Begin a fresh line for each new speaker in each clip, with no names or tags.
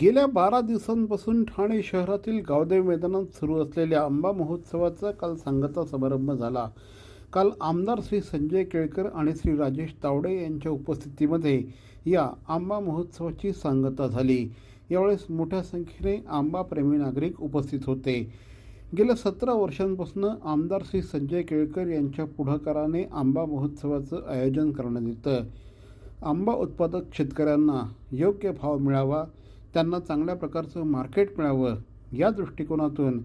गेल्या बारा दिवसांपासून ठाणे शहरातील गावदेव मैदानात सुरू असलेल्या आंबा महोत्सवाचा काल सांगता समारंभ झाला. काल आमदार श्री संजय केळकर आणि श्री राजेश तावडे यांच्या उपस्थितीमध्ये या आंबा महोत्सवाची सांगता झाली. यावेळेस मोठ्या संख्येने आंबाप्रेमी नागरिक उपस्थित होते. गेल्या सतरा वर्षांपासून आमदार श्री संजय केळकर यांच्या पुढाकाराने आंबा महोत्सवाचं आयोजन करण्यात येतं. आंबा उत्पादक शेतकऱ्यांना योग्य भाव मिळावा त्यांना चांगल्या प्रकारचं मार्केट मिळावं या दृष्टिकोनातून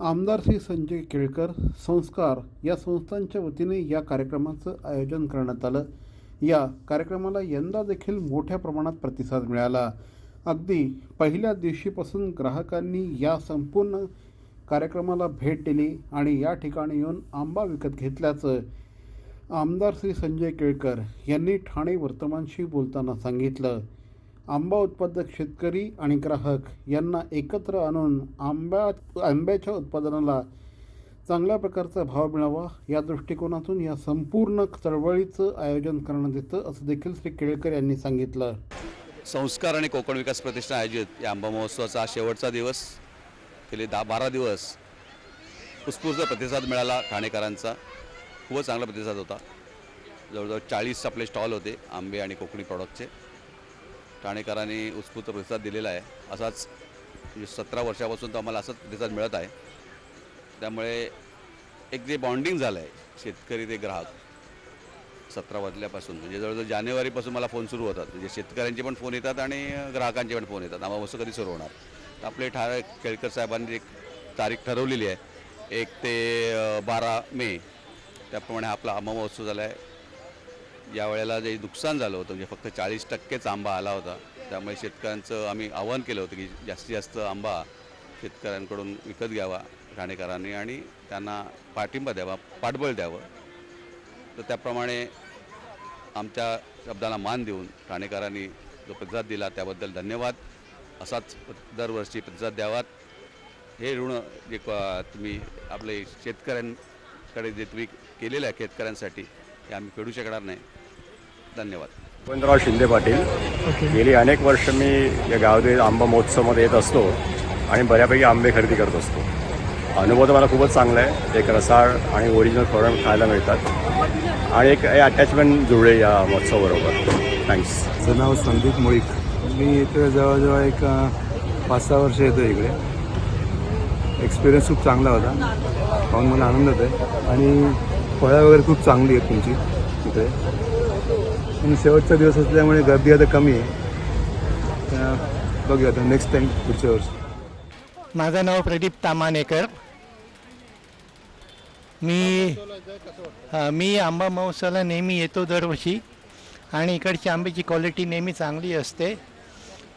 आमदार श्री संजय केळकर संस्कार या संस्थांच्या वतीने या कार्यक्रमाचं आयोजन करण्यात आलं. या कार्यक्रमाला यंदा देखील मोठ्या प्रमाणात प्रतिसाद मिळाला. अगदी पहिल्या दिवशीपासून ग्राहकांनी या संपूर्ण कार्यक्रमाला भेट दिली आणि या ठिकाणी येऊन आंबा विकत घेतल्याचं आमदार श्री संजय केळकर यांनी ठाणे वर्तमानशी बोलताना सांगितलं. आंबा उत्पादक शेतकरी आणि ग्राहक यांना एकत्र आणून आंब्या आंब्याच्या उत्पादनाला चांगल्या प्रकारचा भाव मिळावा या दृष्टिकोनातून या संपूर्ण चळवळीचं आयोजन करण्यात येतं असं देखील श्री केळकर यांनी सांगितलं.
संस्कार आणि कोकण विकास प्रतिष्ठान आयोजित या आंबा महोत्सवाचा हा शेवटचा दिवस गेले दहा बारा दिवस उत्स्फूर्त प्रतिसाद मिळाला ठाणेकरांचा. खूपच चांगला प्रतिसाद होता. जवळजवळ चाळीस आपले स्टॉल होते आंबे आणि कोकणी प्रॉडक्टचे. ठाणेकरांनी उत्स्फूर्त प्रतिसाद दिलेला आहे. असाच म्हणजे सतरा वर्षापासून तर आम्हाला असाच प्रतिसाद मिळत आहे. त्यामुळे एक जे बॉन्डिंग झालं आहे शेतकरी ते ग्राहक सतरा वाजल्यापासून. म्हणजे जवळजवळ जानेवारीपासून मला फोन सुरू होतात. म्हणजे शेतकऱ्यांचे पण फोन येतात आणि ग्राहकांचे पण फोन येतात. आम्हाला वस्तू कधी सुरू होणार? तर आपले ठा केळकर साहेबांनी एक तारीख ठरवलेली आहे. एक ते बारा मे. त्याप्रमाणे आपला आंबा झाला आहे या वेळेला जे नुकसान झालं होतं म्हणजे फक्त चाळीस टक्केच आंबा आला होता. त्यामुळे शेतकऱ्यांचं आम्ही आवाहन केलं होतं की जास्तीत जास्त आंबा शेतकऱ्यांकडून विकत घ्यावा ठाणेकरांनी आणि त्यांना पाठिंबा द्यावा पाठबळ द्यावं. तर त्याप्रमाणे आमच्या शब्दाला मान देऊन ठाणेकरांनी जो प्रतिसाद दिला त्याबद्दल धन्यवाद. असाच दरवर्षी प्रतिसाद द्यावात. हे ऋण जे तुम्ही आपले शेतकऱ्यांकडे जे तुम्ही केलेलं आहे शेतकऱ्यांसाठी ते आम्ही फेडू शकणार नाही. धन्यवाद.
गोविंदराव शिंदे पाटील. गेली अनेक वर्ष मी या गावदेव आंबा महोत्सवमध्ये येत असतो आणि बऱ्यापैकी आंबे खरेदी करत असतो. अनुभव तर मला खूपच चांगला आहे. एक रसाळ आणि ओरिजिनल प्रोडक्ट खायला मिळतात. आणि एक अटॅचमेंट जुळले या महोत्सवाबरोबर. थँक्स
माझं नाव संदीप मुळीक. मी इथे जवळजवळ एक पाच सहा वर्ष येतो इकडे. एक्सपिरियन्स खूप चांगला होता. पाहून मला आनंद होत आहे आणि फळं वगैरे खूप चांगली आहेत तुमची इकडे. आणि शेवटचा दिवस असल्यामुळे गर्दी आता कमी आहे. बघूया आता नेक्स्ट टाईम पुढच्या वर्षी.
माझं नाव प्रदीप तामानेकर. मी मी आंबा महोत्सवाला नेहमी येतो दरवर्षी. आणि इकडची आंब्याची क्वालिटी नेहमी चांगली असते.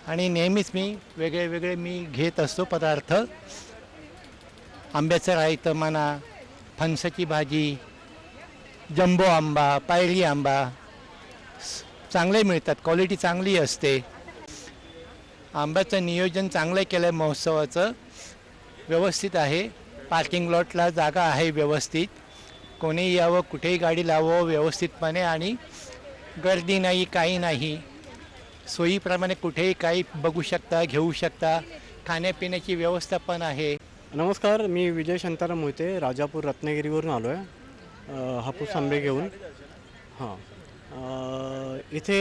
आणि नेहमीच मी वेगळे वेगळे मी घेत असतो पदार्थ. आंब्याचं रायतं म्हणा फणसाची भाजी जंबो आंबा पायरी आंबा चांगले मिळतात क्वालिटी चांगली असते. आंब्याचं नियोजन चांगलं केलं आहे महोत्सवाचं व्यवस्थित आहे. पार्किंग लॉटला जागा आहे व्यवस्थित. कोणीही यावं कुठेही गाडी लावावं व्यवस्थितपणे आणि गर्दी नाही काही नाही. सोयीप्रमाणे कुठेही काही बघू शकता घेऊ शकता. खाण्यापिण्याची व्यवस्था पण आहे.
नमस्कार मी विजय शांताराम मोहिते राजापूर रत्नागिरीवरून आलो आहे हापूस आंबे घेऊन. हां. इथे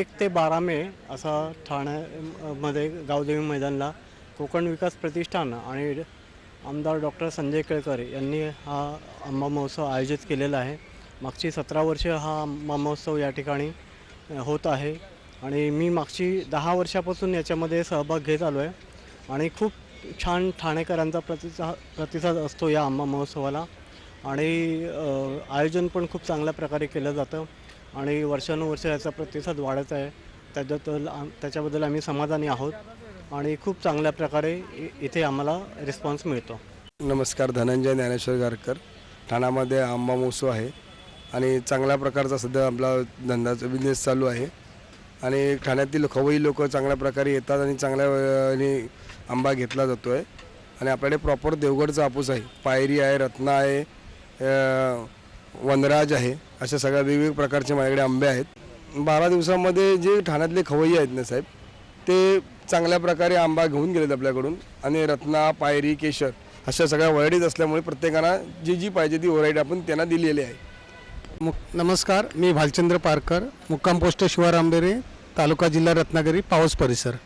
एक ते बारा मे असा ठाण्यामध्ये गावदेवी मैदानला कोकण विकास प्रतिष्ठान आणि आमदार डॉक्टर संजय केळकर यांनी हा आंबा महोत्सव आयोजित केलेला आहे. मागची सतरा वर्ष हा आंबा महोत्सव या ठिकाणी होत आहे. आणि मी मागची दहा वर्षापासून याच्यामध्ये सहभाग घेत आलो आहे. आणि खूप छान ठाणेकरांचा प्रतिसाद प्रतिसाद असतो या आंबा महोत्सवाला. आणि आयोजन पण खूप चांगल्या प्रकारे केलं जातं आणि वर्षानुवर्ष याचा प्रतिसाद वाढत आहे. त्याच्याबद्दल आम- त्याच्याबद्दल आम्ही समाधानी आहोत आणि खूप चांगल्या प्रकारे इथे आम्हाला रिस्पॉन्स मिळतो.
नमस्कार धनंजय ज्ञानेश्वर गारकर. ठाण्यामध्ये आंबा महोत्सव आहे आणि चांगल्या प्रकारचा सध्या आपला धंदाचा बिझनेस चालू आहे. आणि ठाण्यातील खवई लोक चांगल्या प्रकारे येतात आणि चांगल्या आणि आंबा घेतला जातो आहे आणि आपल्याकडे प्रॉपर देवगडचा हापूस आहे. पायरी आहे रत्ना आहे वनराज आहे. अशा सगळ्या वेगवेगळ्या प्रकारचे माझ्याकडे आंबे आहेत. बारा दिवसामध्ये जे ठाण्यातले खवय्ये आहेत ना साहेब ते चांगल्या प्रकारे आंबा घेऊन गेलेत आपल्याकडून. आणि रत्ना पायरी केशर अशा सगळ्या व्हरायटीज असल्यामुळे प्रत्येकाला जी जी पाहिजे ती व्हरायटी आपण त्यांना दिलेली आहे.
मुक नमस्कार मी भालचंद्र पारकर मुक्काम पोस्ट शिवार आंबेरे तालुका जिल्हा रत्नागिरी पाऊस परिसर.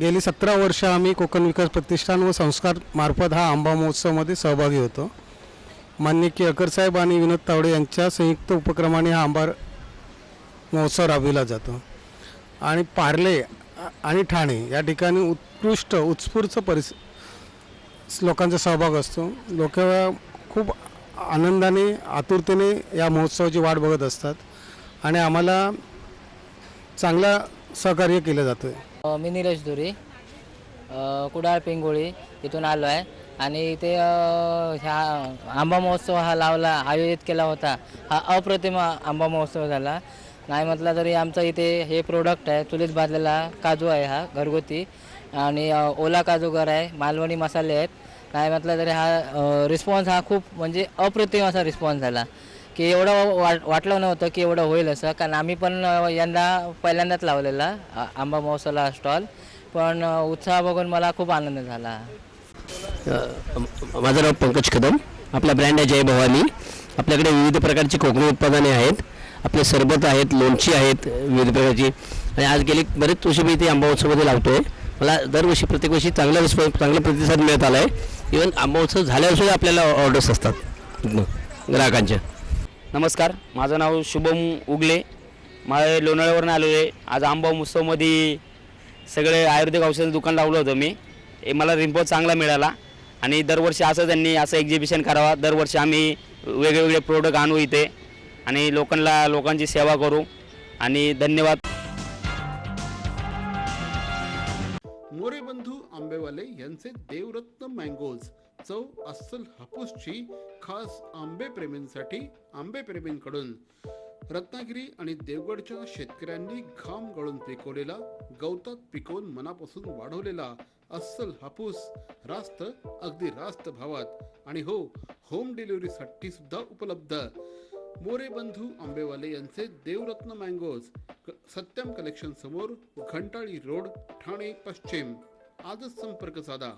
गेली सतरा वर्ष आम्ही कोकण विकास प्रतिष्ठान व संस्कार मार्फत हा आंबा महोत्सवामध्ये सहभागी होतो. मान्य केळकर साहेब आणि विनोद तावडे यांच्या संयुक्त उपक्रमाने हा आंबार महोत्सव राबविला जातो. आणि पार्ले आणि ठाणे या ठिकाणी उत्कृष्ट उत्स्फूर्त परिस लोकांचा सहभाग असतो. लोक खूप आनंदाने आतुरतेने या महोत्सवाची वाट बघत असतात आणि आम्हाला चांगला सहकार्य केलं जातं
मी निलेश धुरी कुडाळ पिंगोळी इथून आलो आहे. आणि इथे ह्या आंबा महोत्सव हा लावला आयोजित केला होता. हा अप्रतिम आंबा महोत्सव झाला. नाही म्हटलं तरी आमचं इथे हे प्रोडक्ट आहे चुलीत भाजलेला काजू आहे हा घरगुती. आणि ओला काजूगर आहे मालवणी मसाले आहेत. नाही म्हटलं तरी हा रिस्पॉन्स हा खूप म्हणजे अप्रतिम असा रिस्पॉन्स झाला. की एवढं वाट वाटलं नव्हतं की एवढं होईल असं. कारण आम्ही पण यंदा पहिल्यांदाच लावलेला आंबा महोत्सवला स्टॉल पण उत्साह बघून मला खूप आनंद झाला.
माझं नाव पंकज कदम. आपला ब्रँड आहे जय भवानी आपल्याकडे विविध प्रकारची कोकणी उत्पादने आहेत. आपले सरबत आहेत लोणची आहेत विविध प्रकारची. आणि आज गेली बरेच वर्षी मी इथे आंबा उत्सवमध्ये लावतो आहे मला दरवर्षी प्रत्येक वर्षी चांगला रिस्पॉन्स चांगला प्रतिसाद मिळत आला आहे इवन आंबा उत्सव झाल्यावर सुद्धा आपल्याला ऑर्डर्स असतात. ग्राहकांच्या.
नमस्कार. माझं नाव शुभम उगले. माझ्या लोणावळ्यावरून आलो आहे आज आंबा उत्सवमध्ये सगळे आयुर्वेदिक औषधाचं दुकान लावलं होतं मी. मला रिम्पो चांगला मिळाला. आणि दरवर्षी असं त्यांनी असं एक्झिबिशन करावा. दरवर्षी आम्ही वेगवेगळे प्रोडक्ट आणू इथे. आणि लोकांना लोकांची सेवा करू. आणि धन्यवाद.
मोरे बंधू आंबेवाले यांचे देवरत्न मँगोज चव अस्सल हापूसची खास आंबे प्रेमींसाठी आंबे प्रेमींकडून. रत्नागिरी आणि देवगडच्या शेतकऱ्यांनी घाम गळून पिकवलेला गवतात पिकवून मनापासून वाढवलेला अस्सल हापूस रास्त अगदी रास्त भावात. आणि हो होम डिलिव्हरीसाठी सुद्धा उपलब्ध. मोरे बंधू आंबेवाले यांचे देवरत्न मँगोज क- सत्यम कलेक्शन समोर घंटाळी रोड ठाणे पश्चिम. आजच संपर्क साधा.